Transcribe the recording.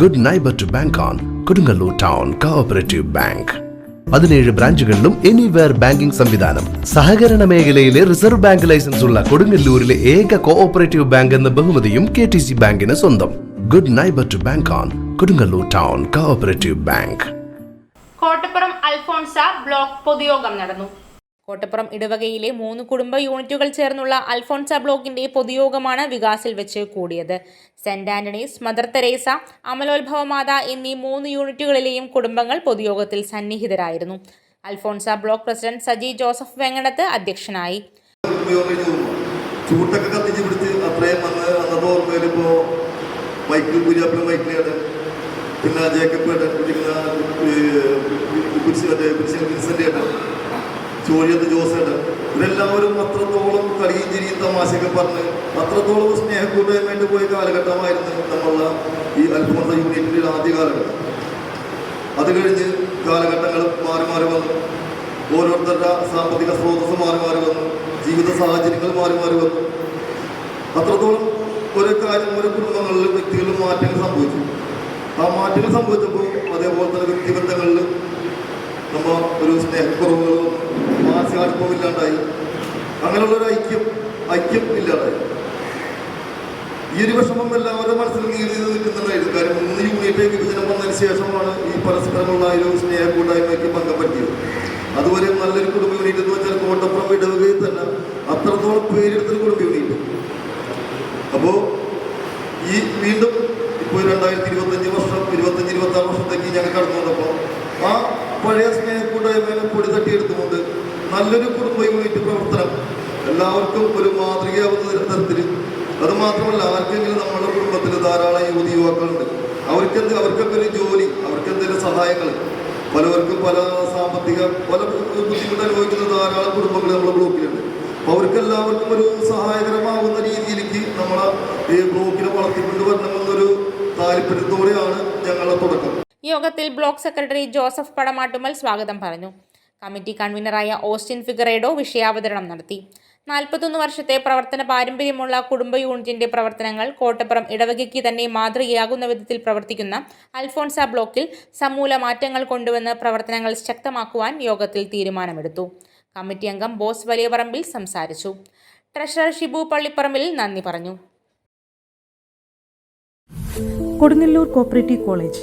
Good neighbour to bank on Kodungallur town cooperative bank പതിനേഴ് ബ്രാഞ്ചുകളിലും anywhere banking സംവിധാനം സഹകരണ മേഖലയിലെ റിസർവ് ബാങ്ക് ലൈസൻസ് ഉള്ള കൊടുങ്ങല്ലൂരിലെ ഏക കോഓപ്പറേറ്റീവ് ബാങ്ക് എന്ന ബഹുമതിയും കെ ടി സി ബാങ്കിന് സ്വന്തം good neighbour to bank on Kodungallur town cooperative bank Kottappuram Alphonsa block പൊതുയോഗം നടന്നു കോട്ടപ്പുറം ഇടവകയിലെ മൂന്ന് കുടുംബ യൂണിറ്റുകൾ ചേർന്നുള്ള അൽഫോൺസ ബ്ലോക്കിന്റെ പൊതുയോഗമാണ് വികാസിൽ വെച്ച് കൂടിയത് സെന്റ് ആന്റണീസ് മദർ തെരേസ അമലോത്ഭവ മാത എന്നീ മൂന്ന് യൂണിറ്റുകളിലെയും കുടുംബങ്ങൾ പൊതുയോഗത്തിൽ സന്നിഹിതരായിരുന്നു അൽഫോൺസ ബ്ലോക്ക് പ്രസിഡന്റ് സജി ജോസഫ് വെങ്ങടത്ത് അധ്യക്ഷനായി ചൂട്ടൊക്കെ കത്തിച്ച് പിടിച്ച് അത്രയും വന്ന് അന്നത്തെ ഓർമ്മയിൽ ഇപ്പോൾ മൈക്കിൾ കുര്യാപ്പിളും മൈക്കിളിയാണ് പിന്നെ ജേക്കബ് ഏട്ടൻ പിന്നെ കുരിശ് അതെ കുരിശൻ വിൻസെൻ്റ് ഏട്ടൻ ചോര്യത്ത് ജോസേട്ട് ഇതെല്ലാവരും അത്രത്തോളം കളിയും ചിരിയും തമാശയൊക്കെ പറഞ്ഞ് അത്രത്തോളം സ്നേഹക്കൂടുതൽ വേണ്ടി പോയ കാലഘട്ടമായിരുന്നു നമ്മളുടെ ഈ അൽഫോൺസ യൂണിറ്റിൻ്റെ ആദ്യ കാലഘട്ടം അത് കഴിഞ്ഞ് കാലഘട്ടങ്ങൾ മാറി മാറി വന്നു ഓരോരുത്തരുടെ സാമ്പത്തിക സ്രോതസ് മാറി മാറി വന്നു ജീവിത സാഹചര്യങ്ങൾ മാറി മാറി വന്നു അത്രത്തോളം ഒരു കാര്യം ഒരു കുടുംബങ്ങളിലും വ്യക്തികളിലും മാറ്റങ്ങൾ സംഭവിച്ചു ആ മാറ്റങ്ങൾ സംഭവിച്ചപ്പോൾ അതേപോലെ തന്നെ വ്യക്തിബന്ധങ്ങളിലും നമ്മൾ ഒരു സ്നേഹക്കുറവുകളോ മാനസികാത്മവും ഇല്ലാണ്ടായി അങ്ങനെയുള്ളൊരു ഐക്യം ഐക്യം ഇല്ലാണ്ടായി ഈ ഒരു വിഷമം എല്ലാവരുടെ മനസ്സിൽ നീതി നിൽക്കുന്നുണ്ടായിരുന്നു കാര്യം മൂന്ന് യൂണിറ്റേക്ക് വിഭജനം വന്നതിന് ശേഷമാണ് ഈ പരസ്പരമുള്ള ഒരു സ്നേഹ കൂട്ടായ്മയ്ക്ക് പങ്കം അതുപോലെ നല്ലൊരു കുടുംബ യൂണിറ്റ് എന്ന് വെച്ചാൽ കോട്ടപ്പുറം ഇടവകയിൽ തന്നെ അത്രത്തോളം പേരെടുത്തൊരു കുടുംബ യൂണിറ്റ് അപ്പോ ഈ വീണ്ടും ഇപ്പോൾ രണ്ടായിരത്തി ഇരുപത്തഞ്ച് വർഷം ഇരുപത്തഞ്ച് ഇരുപത്തി ആറ് വർഷത്തേക്ക് ഞങ്ങൾ കടന്നു വന്നപ്പോൾ ആ കാര്യങ്ങളും പൊടി തട്ടിയെടുത്തുകൊണ്ട് നല്ലൊരു കുടുംബ യൂണിറ്റ് പ്രവർത്തനം എല്ലാവർക്കും ഒരു മാതൃകയാവുന്ന തരത്തിൽ അത് മാത്രമല്ല ആർക്കെങ്കിലും നമ്മുടെ കുടുംബത്തിൽ ധാരാളം യുവതി യുവാക്കളുണ്ട് അവർക്കെന്ത് അവർക്കൊക്കെ ഒരു ജോലി അവർക്കെന്തെങ്കിലും സഹായങ്ങൾ പലവർക്കും പല സാമ്പത്തിക പല ബുദ്ധിമുട്ട് അനുഭവിക്കുന്ന ധാരാളം കുടുംബങ്ങൾ നമ്മുടെ ബ്ലോക്കിലുണ്ട് അപ്പോൾ അവർക്കെല്ലാവർക്കും ഒരു സഹായകരമാവുന്ന രീതിയിലേക്ക് നമ്മളെ ഈ ബ്ലോക്കിനെ വളർത്തിക്കൊണ്ടുവരണമെന്നൊരു താല്പര്യത്തോടെയാണ് ഞങ്ങളെ തുടക്കം യോഗത്തിൽ ബ്ലോക്ക് സെക്രട്ടറി ജോസഫ് പടമാട്ടുമൽ സ്വാഗതം പറഞ്ഞു കമ്മിറ്റി കൺവീനറായ ഓസ്റ്റിൻ ഫിഗറേഡോ വിഷയാവതരണം നടത്തി നാൽപ്പത്തൊന്ന് വർഷത്തെ പ്രവർത്തന പാരമ്പര്യമുള്ള കുടുംബ യൂണിറ്റിന്റെ പ്രവർത്തനങ്ങൾ കോട്ടപ്പുറം ഇടവകയ്ക്ക് തന്നെ മാതൃകയാകുന്ന വിധത്തിൽ പ്രവർത്തിക്കുന്ന അൽഫോൺസ ബ്ലോക്കിൽ സമൂല മാറ്റങ്ങൾ കൊണ്ടുവന്ന് പ്രവർത്തനങ്ങൾ ശക്തമാക്കുവാൻ യോഗത്തിൽ തീരുമാനമെടുത്തു കമ്മിറ്റി അംഗം ബോസ് വലിയപറമ്പിൽ സംസാരിച്ചു ട്രഷറർ ഷിബു പള്ളിപ്പറമ്പിൽ നന്ദി പറഞ്ഞു കൊടുങ്ങല്ലൂർ കോപ്പറേറ്റീവ് കോളേജ്